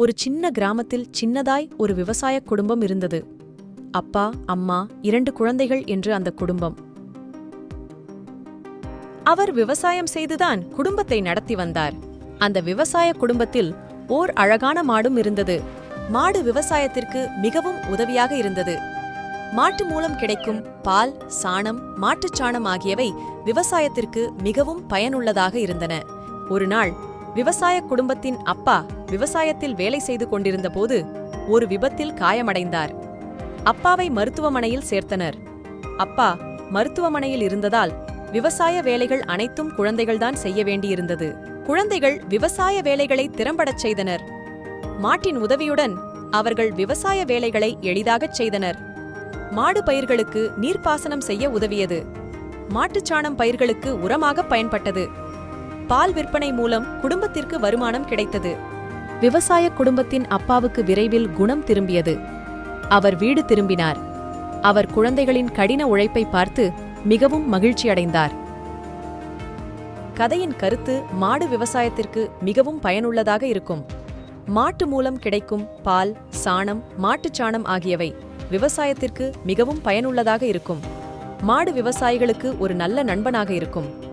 ஒரு சின்ன கிராமத்தில் சின்னதாய் ஒரு விவசாய குடும்பம் இருந்தது. அப்பா அம்மா இரண்டு குழந்தைகள் என்று அந்த குடும்பம். அவர் விவசாயம் செய்துதான் குடும்பத்தை நடத்தி வந்தார். அந்த விவசாய குடும்பத்தில் ஓர் அழகான மாடும் இருந்தது. மாடு விவசாயத்திற்கு மிகவும் உதவியாக இருந்தது. மாட்டு மூலம் கிடைக்கும் பால் சாணம் மாட்டுச் சாணம் ஆகியவை விவசாயத்திற்கு மிகவும் பயனுள்ளதாக இருந்தன. ஒரு நாள் விவசாய குடும்பத்தின் அப்பா விவசாயத்தில் வேலை செய்து கொண்டிருந்த போது ஒரு விபத்தில் காயமடைந்தார். அப்பாவை மருத்துவமனையில் சேர்த்தனர். அப்பா மருத்துவமனையில் இருந்ததால் விவசாய வேலைகள் அனைத்தும் குழந்தைகள்தான் செய்ய வேண்டியிருந்தது. குழந்தைகள் விவசாய வேலைகளை திறம்படச் செய்தனர். மாட்டின் உதவியுடன் அவர்கள் விவசாய வேலைகளை எளிதாகச் செய்தனர். மாடு பயிர்களுக்கு நீர்ப்பாசனம் செய்ய உதவியது. மாட்டுச்சாணம் பயிர்களுக்கு உரமாக பயன்பட்டது. பால் விற்பனை மூலம் குடும்பத்திற்கு வருமானம் கிடைத்தது. விவசாய குடும்பத்தின் அப்பாவுக்கு விரைவில் குணம் திரும்பியது. அவர் வீடு திரும்பினார். அவர் குழந்தைகளின் கடின உழைப்பை பார்த்து மிகவும் மகிழ்ச்சியடைந்தார். கதையின் கருத்து மாடு விவசாயத்திற்கு மிகவும் பயனுள்ளதாக இருக்கும். மாட்டு மூலம் கிடைக்கும் பால் சாணம் மாட்டுச் சாணம் ஆகியவை விவசாயத்திற்கு மிகவும் பயனுள்ளதாக இருக்கும். மாடு விவசாயிகளுக்கு ஒரு நல்ல நண்பனாக இருக்கும்.